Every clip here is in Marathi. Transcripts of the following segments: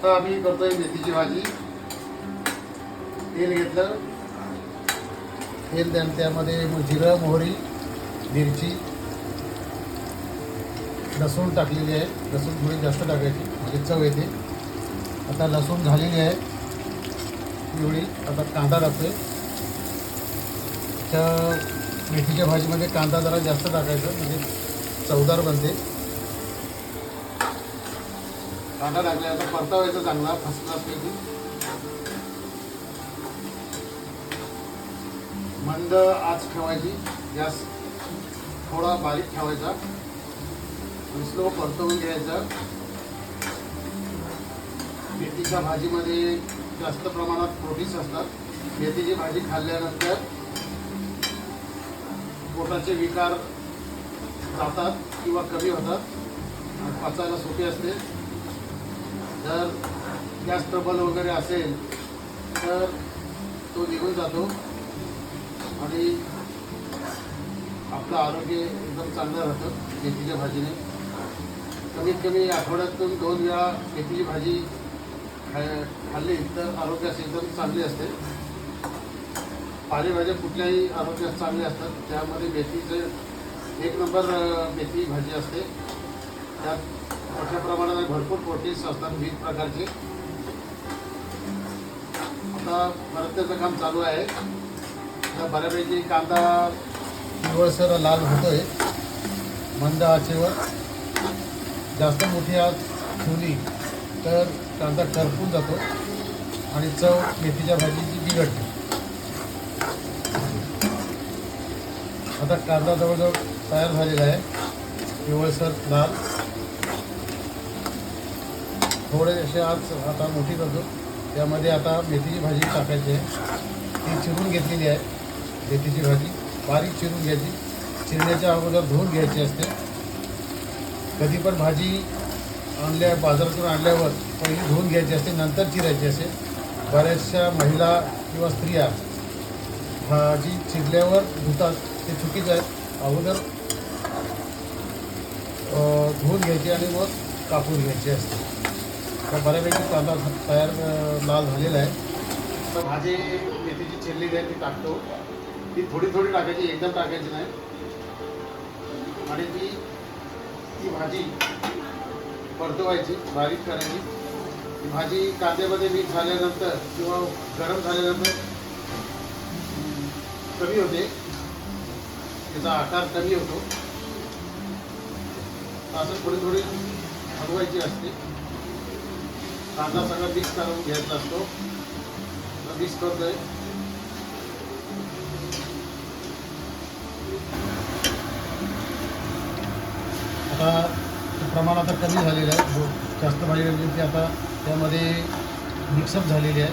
आता आम्ही करतोय मेथीची भाजी. तेल घेतलं. तेल द्या त्यामध्ये जिरं मोहरी मिरची लसूण टाकलेली आहे. लसूण थोडी जास्त टाकायची म्हणजे चव येते. आता लसूण झालेली आहे. पिवळी आता कांदा टाकतोय. त्या मेथीच्या भाजीमध्ये कांदा जरा जास्त टाकायचा म्हणजे चवदार बनते. कांदा टाकला आता परतावायचा चांगला फर्स्ट क्लासपैकी मंद आज ठेवायची. गॅस थोडा बारीक ठेवायचा. स्लो परतवून घ्यायचा. मेथीच्या भाजीमध्ये जास्त प्रमाणात प्रोटीन्स असतात. मेथीची भाजी खाल्ल्यानंतर पोटाचे विकार जातात किंवा कमी होतात. आणि पचायला सोपी असते. जर गॅस ट्रबल वगैरे असेल तर तो निघून जातो आणि आपलं आरोग्य एकदम चांगलं राहतं मेथीच्या भाजीने. कमीत कमी आठवड्यातून दोन वेळा मेथीची भाजी खा खाल्ली तर आरोग्यास एकदम चांगली असते. पालेभाज्या कुठल्याही आरोग्यास चांगल्या असतात त्यामध्ये मेथीचं एक नंबर मेथी भाजी असते. त्यात मोठ्या प्रमाणात भरपूर प्रोटीन्स असतात विविध प्रकारचे. आता परत काम चालू आहे. आता बऱ्यापैकी कांदा पिवळसर लाल होतोय. मंद आचेवर. जास्त मोठी आज ठेवली तर कांदा करपून जातो आणि चव मेथीच्या भाजीची बिघडते. आता कांदा जवळजवळ तयार झालेला आहे. पिवळसर लाल. थोडेसे आज आता मोठी करतो. त्यामध्ये आता मेथीची भाजी टाकायची आहे. ती चिरून घेतलेली आहे मेथीची भाजी. बारीक चिरून घ्यायची. चिरण्याच्या अगोदर धुवून घ्यायची असते. कधी पण भाजी आणल्या बाजारातून आणल्यावर पहिली धुवून घ्यायची असते नंतर चिरायची असते. बऱ्याचशा महिला किंवा स्त्रिया भाजी चिरल्यावर धुतात. ते चुकीचं आहे. अगोदर धुवून घ्यायची आणि मग कापून घ्यायची असते. तर बऱ्यापैकी कांदा तयार लाल झालेला आहे. तर भाजी मेथीची चिरलेली आहे ती टाकतो. ती थोडी थोडी टाकायची एकदम टाकायची नाही. आणि ती ती भाजी परतवायची बारीक करायची. ती भाजी कांद्यामध्ये मीठ झाल्यानंतर किंवा गरम झाल्यानंतर कमी होते. त्याचा आकार कमी होतो. असं थोडी थोडी हलवायची असते. कांदा सगळा मिक्स करून घ्यायचा असतो. मिक्स करतोय. आता प्रमाण आता कमी झालेलं आहे. जो जास्त भाजी लागली आता त्यामध्ये मिक्सअप झालेली आहे.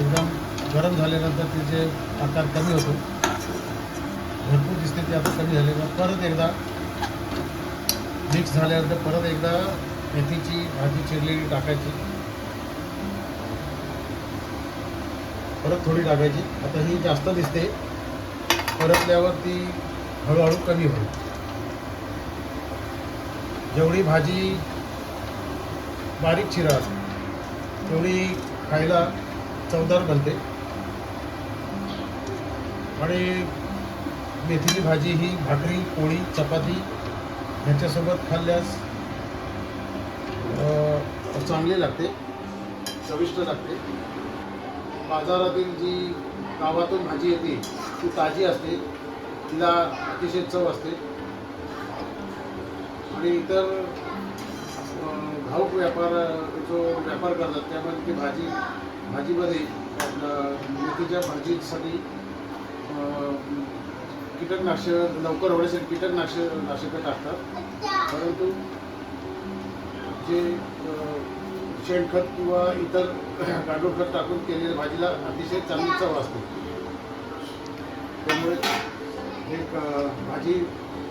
एकदम गरम झाल्यानंतर तिचे आकार कमी होतो. भरपूर दिसते ते आता कमी झालेलं परत एकदा मिक्स झाल्यानंतर परत एकदा मेथीची भाजी चिरलेली टाकायची. परत थोडी टाकायची आता ही जास्त दिसते. परतल्यावर ती हळूहळू कमी होईल. जेवढी भाजी बारीक चिराल तेवढी खायला चवदार बनते. आणि मेथीची भाजी ही भाकरी पोळी चपाती ह्याच्यासोबत खाल्ल्यास चांगली लागते चविष्ट लागते. बाजारातील जी गावातून भाजी येते ती ताजी असते. तिला अतिशय चव असते. आणि इतर घाऊक व्यापार जो व्यापार करतात त्यामध्ये ती भाजी भाजीमध्ये मेथीच्या भाजीसाठी कीटकनाशक लवकर होण्यासाठी कीटकनाशक नाशकं टाकतात. परंतु जे शेणखत किंवा इतर गांडूळखत टाकून केलेल्या भाजीला अतिशय चांगली चव असते. त्यामुळे एक भाजी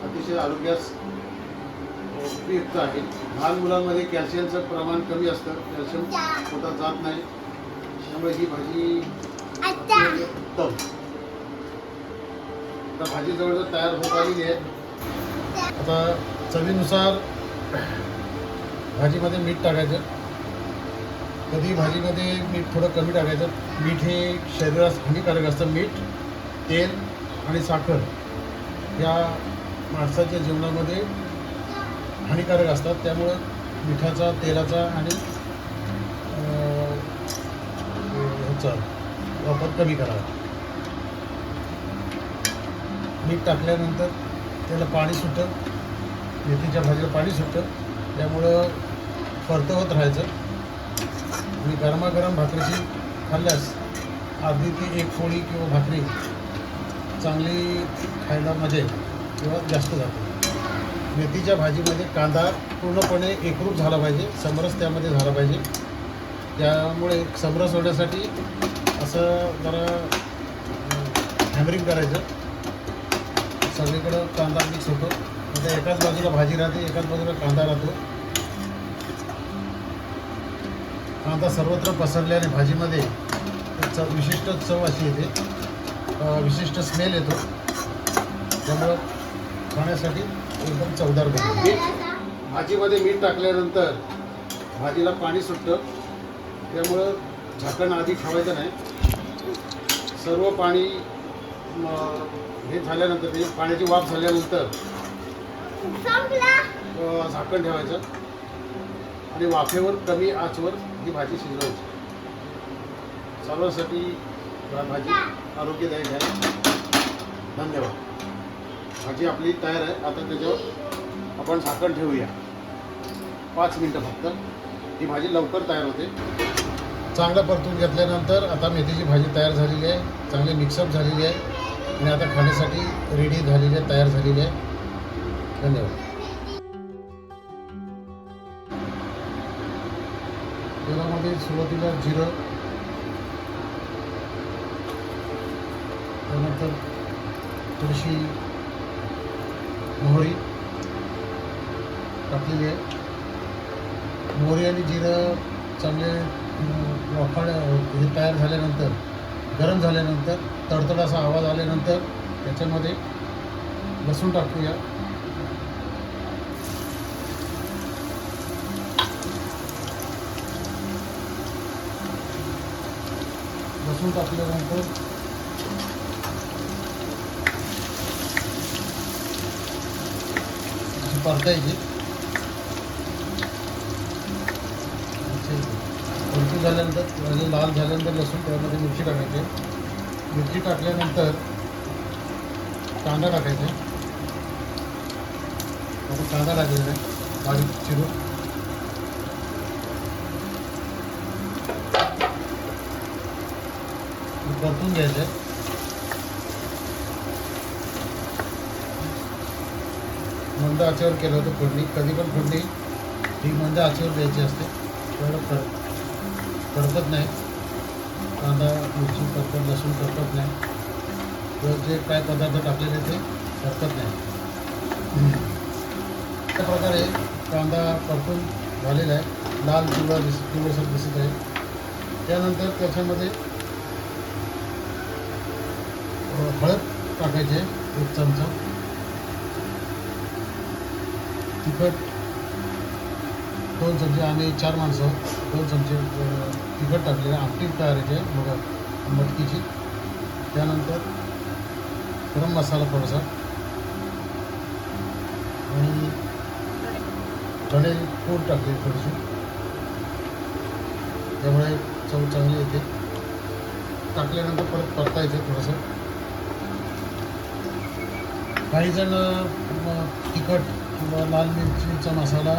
अतिशय आरोग्यास उपयुक्त आहे. लहान मुलांमध्ये कॅल्शियमचं प्रमाण कमी असतं. कॅल्शियम पोटात जात नाही. त्यामुळे ही भाजी उत्तम. आता भाजी जवळजवळ तयार होत आलेली आहे आता चवीनुसार भाजीमध्ये मीठ टाकायचं. कधी भाजीमध्ये मीठ थोडं कमी टाकायचं. मीठ हे शरीरास हानिकारक असतं. मीठ तेल आणि साखर या माणसाच्या जीवनामध्ये हानिकारक असतात. त्यामुळं मिठाचा तेलाचा आणि ह्याचा वापर कमी करावा. मीठ टाकल्यानंतर त्याला पाणी सुटतं. मेथीच्या भाजीला पाणी सुटतं. त्यामुळं परतवत राहायचं. आणि गरमागरम भाकरीची खाल्ल्यास अर्धी ती एक पोळी किंवा भाकरी चांगली खायला मजा येते किंवा जास्त जाते. मेथीच्या भाजीमध्ये कांदा पूर्णपणे एकरूप झाला पाहिजे समरस त्यामध्ये झाला पाहिजे. त्यामुळे समरस होण्यासाठी असं जरा हॅमरिंग करायचं. सगळीकडं कांदा मिक्स होतो. म्हणजे एकाच बाजूला भाजी राहते एकाच बाजूला कांदा राहतो. कांदा सर्वत्र पसरल्याने भाजीमध्ये चव विशिष्ट चव अशी येते. विशिष्ट स्मेल येतो. त्यामुळं खाण्यासाठी एकदम चवदार बनते. भाजीमध्ये मीठ टाकल्यानंतर भाजीला पाणी सुटतं. त्यामुळं झाकण आधी ठेवायचं नाही. सर्व पाणी हे झाल्यानंतर म्हणजे पाण्याची वाफ झाल्यानंतर झाकण ठेवायचं. आणि वाफेवर कमी आचवर ही भाजी शिजवायची. सर्वांसाठी भाजी आरोग्यदायक आहे धन्यवाद. भाजी आपली तयार आहे. आता त्याच्यावर आपण झाकण ठेवूया. पाच मिनटं फक्त. ही भाजी लवकर तयार होते. चांगलं परतून घेतल्यानंतर आता मेथीची भाजी तयार झालेली आहे. चांगली मिक्सअप झालेली आहे. आणि आता खाण्यासाठी रेडी झालेली आहे तयार झालेली आहे. धन्यवाद. तेलामध्ये सुरुवातीला जिरं. त्यानंतर थोडीशी मोहरी टाकलेली आहे. मोहरी आणि जिरं चांगले वाफाड हे तयार झाल्यानंतर गरम झाल्यानंतर तडतडाचा असा आवाज आल्यानंतर त्याच्यामध्ये लसूण टाकूया. लसूण टाकल्यानंतर परतायची परतू झाल्यानंतर म्हणजे लाल झाल्यानंतर लसूण त्यामध्ये मिरची टाकायची. मिरची टाकल्यानंतर कांदा टाकायचा. कांदा टाकायचा बारीक चिरून. परतून घ्यायचं. आहे मंद आचेवर केलं होतं फोडणी. कधी पण फोडणी. ही मंद आचेवर द्यायची असते. तेवढं कर. करपत नाही. कांदा मिरची करपत लसूण करपत नाही. किंवा जे काय पदार्थ टाकलेले ते करपत नाही. अशा प्रकारे कांदा परतून झालेला आहे. लाल पिवळा दिस पिवळसर दिसत आहे. त्यानंतर त्याच्यामध्ये हळद टाकायची आहे एक चमचा. तिखट दोन चमचे आणि चार माणसं दोन चमचे तिखट टाकलेले आमटी तयारीची आहे मग मटकीची. त्यानंतर गरम मसाला थोडासा. आणि चणे पूड टाकली थोडीशी. त्यामुळे चव चांगली येते. टाकल्यानंतर परत परतायचं थोडंसं. काही जण तिखट किंवा लाल मिरचीचा मसाला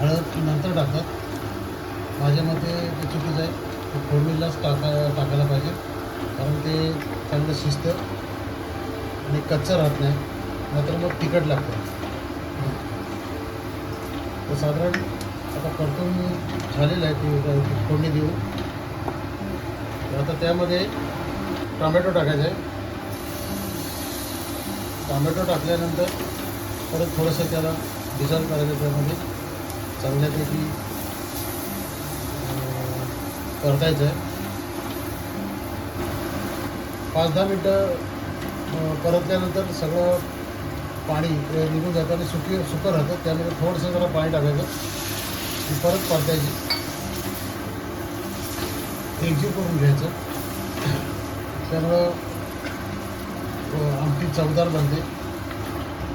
हळद नंतर टाकतात माझ्या मते ते चुकीचं आहे. ते फोडणीलाच टाका टाकायला पाहिजे. कारण ते चांगलं शिजतं आणि कच्चं राहत नाही. नाहीतर मग तिखट लागतं. तर साधारण आता परतून झालेलं आहे ते ते फोडणी देऊ तर आता त्यामध्ये टोमॅटो टाकायचं. आहे टोमॅटो टाकल्यानंतर परत थोडंसं त्याला डिझॉल्व करायचं त्यामध्ये. चांगल्यापैकी अं, परतायचं आहे. पाच दहा मिनटं परतल्यानंतर सगळं पाणी निघून जातं आणि सुकी सुकं राहतं. त्यामध्ये थोडंसं जरा पाणी टाकायचं परत परतायची. एकजीव करून घ्यायचं. त्यामुळं आमटी चवदार बनते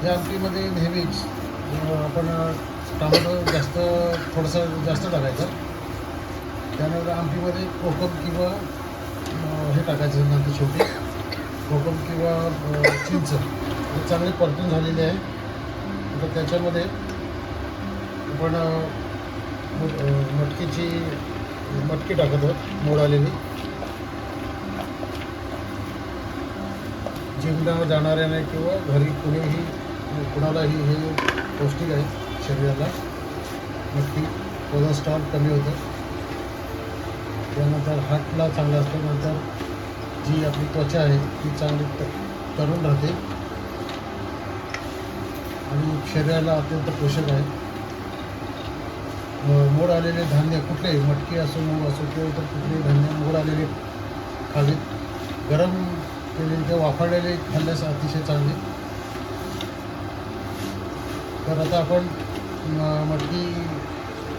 या आमटीमध्ये नेहमीच आपण टमाटो जास्त थोडंसं जास्त टाकायचं. त्यानंतर आमटीमध्ये कोकम किंवा हे टाकायचं नंतर शेवटी कोकम किंवा चिंच. हे चांगले परतून झालेले आहे. तर त्याच्यामध्ये आपण मटकीची मटकी टाकत आहोत मोड जिमला जाणाऱ्याने किंवा घरी कुणीही कुणालाही हे पौष्टिक आहे शरीराला. मटकी कोलेस्ट्रॉल कमी होतं. त्यानंतर हार्टला चांगलं असल्यानंतर जी आपली त्वचा आहे ती चांगली तरुण राहते. आणि शरीराला अत्यंत पोषक आहे. मोड आलेले धान्य कुठलेही मटकी असो मूग असो किंवा इतर कुठलेही धान्य मोड आलेले खाली गरम ते किंवा वाफाळलेले खाल्ल्यास अतिशय चांगले. तर आता आपण मटकी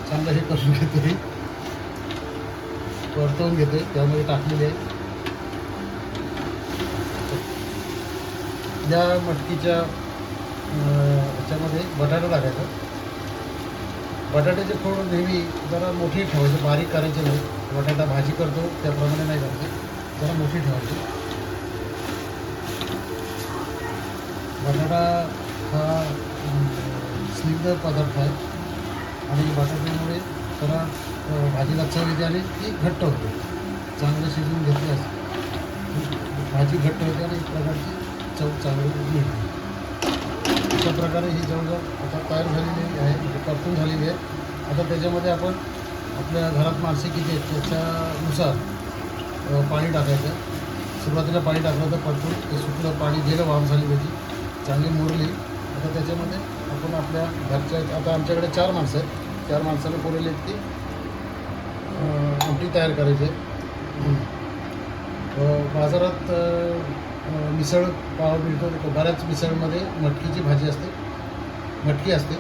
चांगलं हे करून घेते परतवून घेते त्यामध्ये टाकलेली आहे. या मटकीच्या ह्याच्यामध्ये बटाटा टाकायचा. बटाट्याचे फोड नेहमी जरा मोठी ठेवायचे बारीक करायचे नाही. बटाटा भाजी करतो त्याप्रमाणे नाही करायचे. जरा मोठी ठेवायची. बटाटा हा स्निग्ध पदार्थ आहे. आणि बटाट्यामुळे जरा भाजी भाजीला चव येते आणि ती घट्ट होते. चांगलं शिजवून घेतल्यास भाजी घट्ट होते आणि एक प्रकारची चव चांगली मिळते अशा प्रकारे ही जवळजवळ आता तयार झालेली आहे म्हणजे परतून झालेली आहे. आता त्याच्यामध्ये आपण आपल्या घरात माणसे किती आहेत त्याच्यानुसार पाणी टाकायचं. सुरुवातीला पाणी टाकलं तर परतून ते सुकलं पाणी गेलं वाम झाली त्याची. चांगली मुरली. आता त्याच्यामध्ये आपण आपल्या घरच्या आता आमच्याकडे चार माणसं आहेत. चार माणसाला पुरेल इतकी अ, आमटी तयार करायची बाजारात मिसळ पाव मिळतो. बऱ्याच मिसळमध्ये मटकीची भाजी असते. मटकी असते.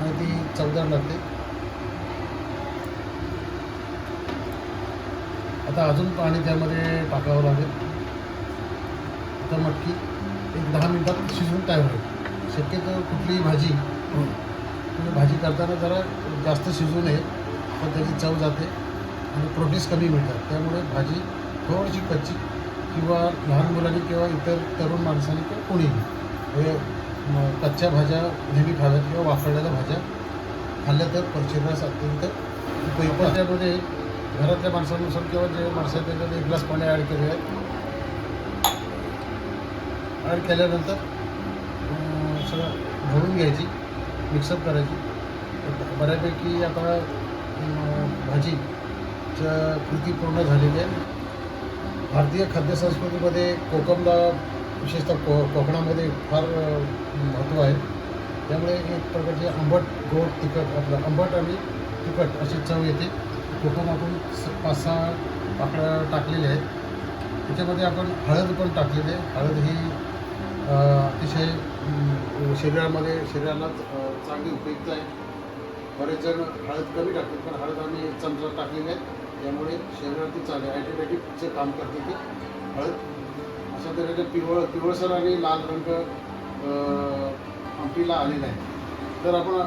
आणि ती चवदार लागते. आता अजून पाणी त्यामध्ये टाकावं लागेल. आता मटकी. एक दहा मिनटात शिजवून तयार होईल. शक्यतो कुठलीही भाजी तुम्ही भाजी करताना जरा जास्त शिजवू नये तर त्याची चव जाते आणि प्रोटीन्स कमी मिळतात. त्यामुळे भाजी थोडीशी कच्ची किंवा लहान मुलांनी किंवा इतर तरुण माणसांनी किंवा कोणीही हे कच्च्या भाज्या नेहमी खाव्यात किंवा वापरलेल्या भाज्या खाल्ल्या तर पर- शरीरास अत्यंत आहे. त्यामध्ये घरातल्या माणसानुसार किंवा जे माणसं आहेत त्याच्यात एक ग्लास पाणी ॲड केले आहे ॲड केल्यानंतर सगळं भरून घ्यायची मिक्सअप करायची. बऱ्यापैकी आता अं, भाजीच्या कृती पूर्ण झालेली आहे. भारतीय खाद्यसंस्कृतीमध्ये कोकमला विशेषतः को कोकणामध्ये फार महत्त्व आहे. त्यामुळे एक प्रकारचे आंबट गोड तिखट आपलं आंबट आणि तिखट अशी चव येते. कोकम आपण स- पाच सहा पाकळ्या टाकलेल्या आहेत. त्याच्यामध्ये आपण हळद पण टाकलेली आहे. हळद ही अतिशय शरीरामध्ये शरीराला चांगली उपयुक्त आहे. बरेच जण हळद कमी टाकतात पण हळद आम्ही चमचा टाकलेली आहे. त्यामुळे शरीरातील चांगले अँटीबायोटिकचे काम करते ते. हळद अशा तऱ्हेने पिवळ पिवळसर आणि लाल रंग आमटीला आलेला आहे. तर आपण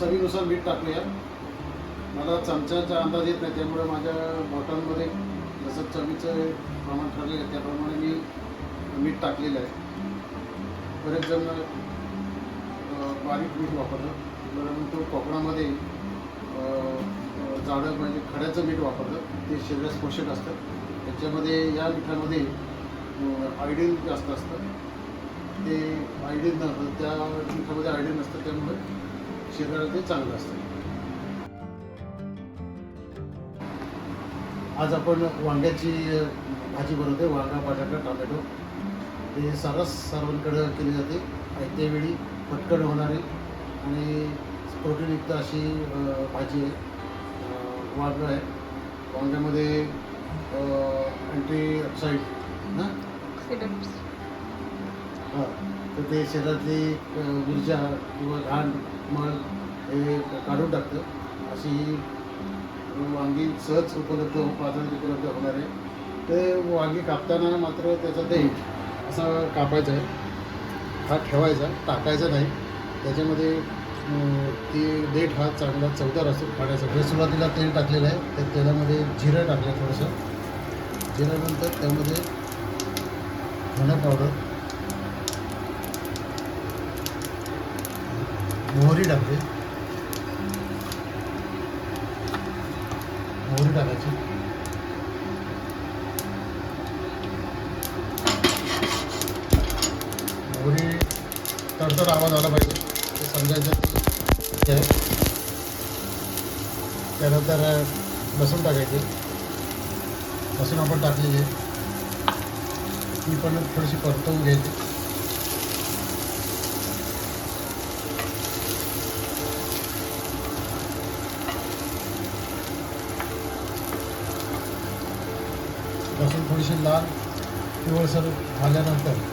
चवीनुसार मीठ टाकूया. मला चमच्याचा अंदाज येत नाही त्यामुळे माझ्या बॉटलमध्ये जसं चवीचं प्रमाण ठरलेलं आहे त्याप्रमाणे मी मीठ टाकलेलं आहे. बरेच जण बारीक मीठ वापरतात. परंतु कोकणामध्ये जाडं म्हणजे खड्याचं मीठ वापरतात. ते शरीरास पोषक असतं. त्याच्यामध्ये या मिठामध्ये आयोडीन जास्त असतं. ते आयोडीन नसतं. त्या मिठामध्ये आयोडीन नसतं. त्यामुळे शरीराला ते चांगलं असतं. आज आपण वांग्याची भाजी बनवते वांगा बटाटा टोमॅटो. ते सरस सर्वांकडे केली जाते. त्या पटकन होणारी आणि प्रोटीनयुक्त अशी भाजी आहे. वांगं आहे. वांग्यामध्ये अँटीऑक्साईड ना? हां. तर ते शरीरातली ऊर्जा किंवा घाण मळ हे काढून टाकतं. अशी ही वांगी सहज उपलब्ध हो बाजारात उपलब्ध होणार आहे. ते वांगी कापताना मात्र त्याचा ते असा कापायचा आहे. हा ठेवायचा टाकायचा नाही. त्याच्यामध्ये ती देठ हा चांगला चवदार असतो खाण्यासाठी म्हणजे सुरुवातीला तेल टाकलेलं आहे. त्या तेलामध्ये जिरं टाकलं थोडंसं. जिऱ्यानंतर त्यामध्ये धना पावडर मोहरी टाकते मोहरी टाकायची. मोहरी तडतड आवाज आला पाहिजे. ते समजायचं. आहे त्यानंतर लसूण टाकायचे. लसूण आपण टाकलेली. ती पण थोडीशी परतवून घ्यायची. लसूण थोडीशी लाल पिवळसर झाल्यानंतर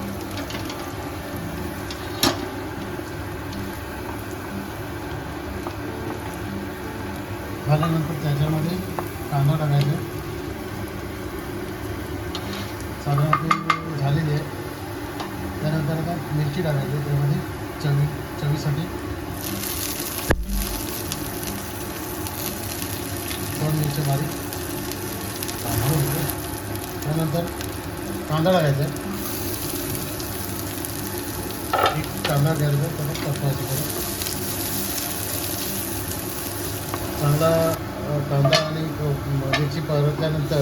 झाल्यानंतर त्याच्यामध्ये कांदा टाकायचा. साधारण झालेली आहे. त्यानंतर आता मिरची टाकायची त्यामध्ये चवी चवीसाठी. दोन मिरच्या बारीक. त्यानंतर कांदा टाकायचा. एक कांदा घ्यायचा त्याला परतवायचं कांदा कांदा आणि मिरची परतल्यानंतर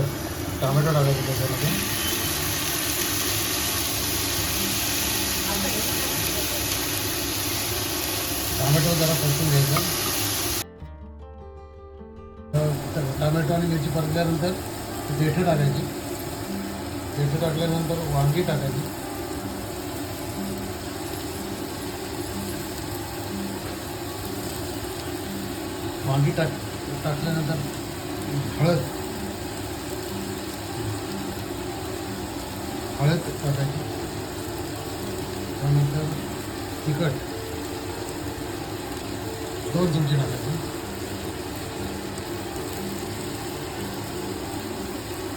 टोमॅटो टाकायचं त्याच्यामध्ये. टोमॅटो जरा परतून घ्यायचं. टोमॅटो आणि मिरची परतल्यानंतर देठं टाकायची. देठं टाकल्यानंतर वांगी टाकायची. वांगी टाक टाकल्यानंतर हळद. हळद टाकायची. त्यानंतर तिखट. दोन चमचे टाकायचे.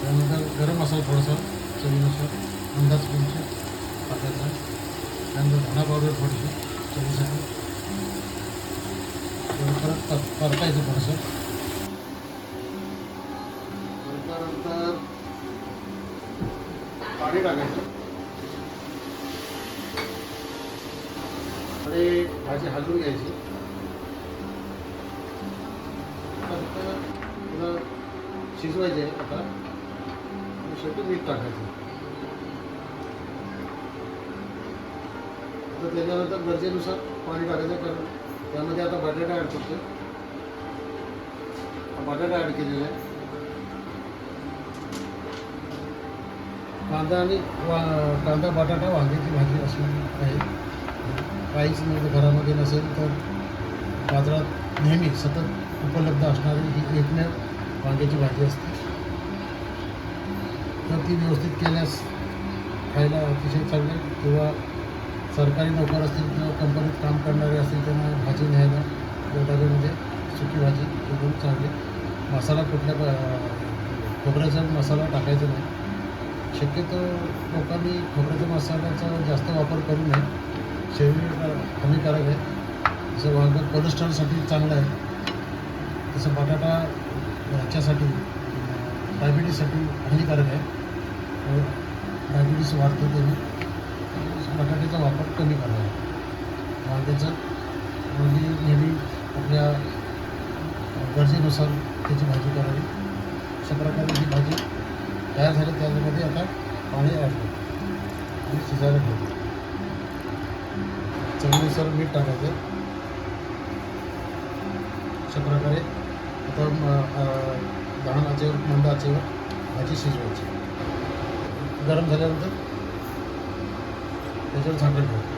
त्यानंतर गरम मसाला थोडासा चवीनुसार अंदाज चमचे टाकायचा. त्यानंतर धणा पावडर थोडीशी चवीसाठी. परत परतायचं थोडंसं. पाणी टाकायचं. आणि भाजी हलवून घ्यायची. फक्त शिजवायचे आता. आणि शेवटी मीठ टाकायचं. आता त्याच्यानंतर गरजेनुसार पाणी टाकायचं कारण त्यामध्ये आता बटाटा ॲड करतो बटाटा ॲड केलेला आहे. कांदा आणि वा कांदा बटाटा वांग्याची भाजी असणार आहे. काहीच म्हणजे घरामध्ये नसेल तर बाजारात नेहमी सतत उपलब्ध असणारी ही एकमेव वांग्याची भाजी असते. तर ती व्यवस्थित केल्यास खायला अतिशय चांगले किंवा सरकारी नोकर असतील किंवा कंपनीत काम करणारे असतील त्यांना भाजी न्यायला किंवा डब्यामध्ये सुकी भाजी एकदम चांगली मसाला कुठल्या खोबऱ्याचा मसाला टाकायचा नाही. शक्यतो लोकांनी खोबऱ्याच्या मसाल्याचा जास्त वापर करू नये. शरीर हानिकारक आहे. जसं वांगं कोलेस्ट्रॉलसाठी चांगलं आहे. तसं बटाटा ह्याच्यासाठी डायबिटीजसाठी हानिकारक आहे. डायबिटीज वाढतो त्याने बटाट्याचा वापर कमी करावा. वांग्याचं म्हणजे नेहमी आपल्या गरजेनुसार त्याची भाजी करावी. अशा प्रकारे ही भाजी तयार झाले त्यामध्ये आता पाणी ॲड आणि शिजायला ठेवतो चवीनुसार मीठ टाकायचं. अशा प्रकारे आता म- लहान आचेवर मंद आचेवर भाजी शिजवायची. गरम झाल्यानंतर त्याच्यावर झाकण ठेवू.